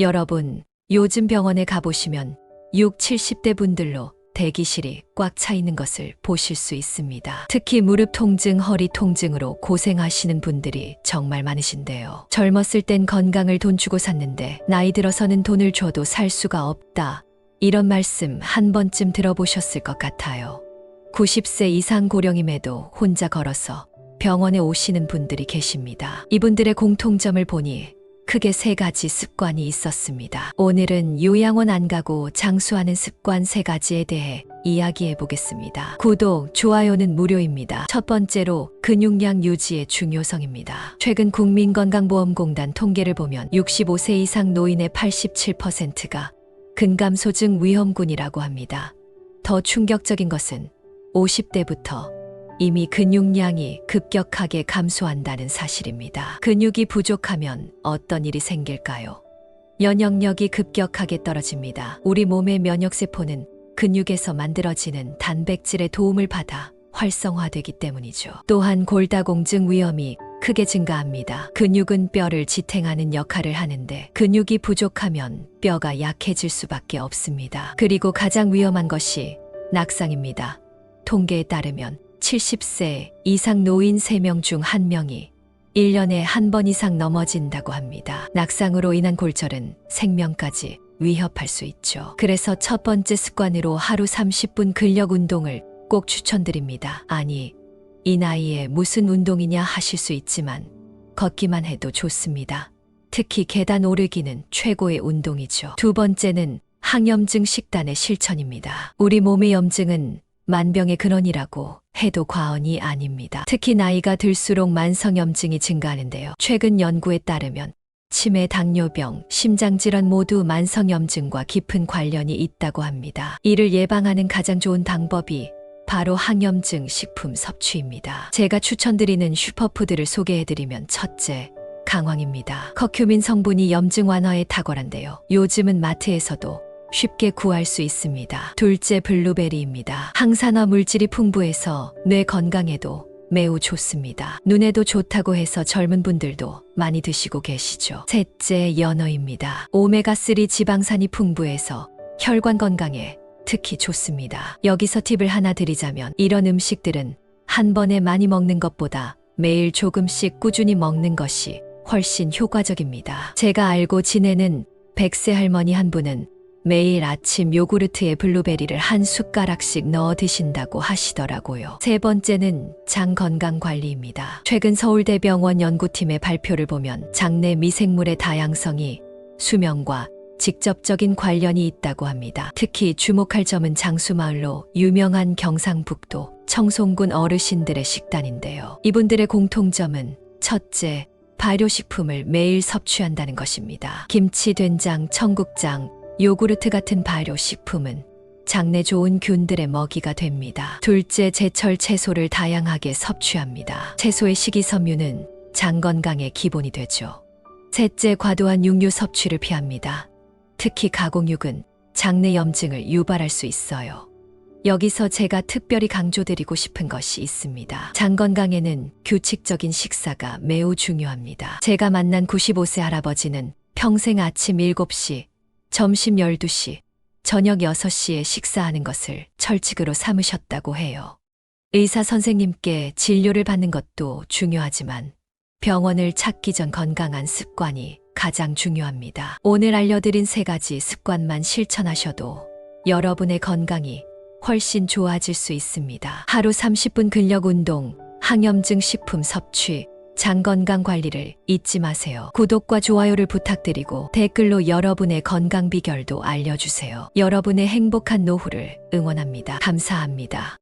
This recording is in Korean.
여러분, 요즘 병원에 가보시면 6, 70대 분들로 대기실이 꽉 차 있는 것을 보실 수 있습니다. 특히 무릎 통증, 허리 통증으로 고생하시는 분들이 정말 많으신데요. 젊었을 땐 건강을 돈 주고 샀는데 나이 들어서는 돈을 줘도 살 수가 없다. 이런 말씀 한 번쯤 들어보셨을 것 같아요. 90세 이상 고령임에도 혼자 걸어서 병원에 오시는 분들이 계십니다. 이분들의 공통점을 보니 크게 세 가지 습관이 있었습니다. 오늘은 요양원 안 가고 장수하는 습관 세 가지에 대해 이야기해 보겠습니다. 구독, 좋아요는 무료입니다. 첫 번째로 근육량 유지의 중요성입니다. 최근 국민건강보험공단 통계를 보면 65세 이상 노인의 87%가 근감소증 위험군이라고 합니다. 더 충격적인 것은 50대부터 이미 근육량이 급격하게 감소한다는 사실입니다. 근육이 부족하면 어떤 일이 생길까요? 면역력이 급격하게 떨어집니다. 우리 몸의 면역세포는 근육에서 만들어지는 단백질의 도움을 받아 활성화되기 때문이죠. 또한 골다공증 위험이 크게 증가합니다. 근육은 뼈를 지탱하는 역할을 하는데 근육이 부족하면 뼈가 약해질 수밖에 없습니다. 그리고 가장 위험한 것이 낙상입니다. 통계에 따르면 70세 이상 노인 3명 중 1명이 1년에 한 번 이상 넘어진다고 합니다. 낙상으로 인한 골절은 생명까지 위협할 수 있죠. 그래서 첫 번째 습관으로 하루 30분 근력 운동을 꼭 추천드립니다. 아니, 이 나이에 무슨 운동이냐 하실 수 있지만 걷기만 해도 좋습니다. 특히 계단 오르기는 최고의 운동이죠. 두 번째는 항염증 식단의 실천입니다. 우리 몸의 염증은 만병의 근원이라고 해도 과언이 아닙니다. 특히 나이가 들수록 만성염증이 증가하는데요. 최근 연구에 따르면 치매, 당뇨병, 심장질환 모두 만성염증과 깊은 관련이 있다고 합니다. 이를 예방하는 가장 좋은 방법이 바로 항염증 식품 섭취입니다. 제가 추천드리는 슈퍼푸드를 소개해드리면 첫째, 강황입니다. 커큐민 성분이 염증 완화에 탁월한데요. 요즘은 마트에서도 쉽게 구할 수 있습니다. 둘째 블루베리입니다. 항산화 물질이 풍부해서 뇌 건강에도 매우 좋습니다. 눈에도 좋다고 해서 젊은 분들도 많이 드시고 계시죠. 셋째 연어입니다. 오메가3 지방산이 풍부해서 혈관 건강에 특히 좋습니다. 여기서 팁을 하나 드리자면 이런 음식들은 한 번에 많이 먹는 것보다 매일 조금씩 꾸준히 먹는 것이 훨씬 효과적입니다. 제가 알고 지내는 100세 할머니 한 분은 매일 아침 요구르트에 블루베리를 한 숟가락씩 넣어 드신다고 하시더라고요. 세 번째는 장 건강 관리입니다. 최근 서울대병원 연구팀의 발표를 보면 장내 미생물의 다양성이 수명과 직접적인 관련이 있다고 합니다. 특히 주목할 점은 장수마을로 유명한 경상북도 청송군 어르신들의 식단인데요. 이분들의 공통점은 첫째, 발효식품을 매일 섭취한다는 것입니다. 김치, 된장, 청국장, 요구르트 같은 발효식품은 장내 좋은 균들의 먹이가 됩니다. 둘째, 제철 채소를 다양하게 섭취합니다. 채소의 식이섬유는 장 건강의 기본이 되죠. 셋째, 과도한 육류 섭취를 피합니다. 특히 가공육은 장내 염증을 유발할 수 있어요. 여기서 제가 특별히 강조드리고 싶은 것이 있습니다. 장 건강에는 규칙적인 식사가 매우 중요합니다. 제가 만난 95세 할아버지는 평생 아침 7시, 점심 12시, 저녁 6시에 식사하는 것을 철칙으로 삼으셨다고 해요. 의사 선생님께 진료를 받는 것도 중요하지만 병원을 찾기 전 건강한 습관이 가장 중요합니다. 오늘 알려드린 세 가지 습관만 실천하셔도 여러분의 건강이 훨씬 좋아질 수 있습니다. 하루 30분 근력 운동, 항염증 식품 섭취, 장 건강 관리를 잊지 마세요. 구독과 좋아요를 부탁드리고 댓글로 여러분의 건강 비결도 알려주세요. 여러분의 행복한 노후를 응원합니다. 감사합니다.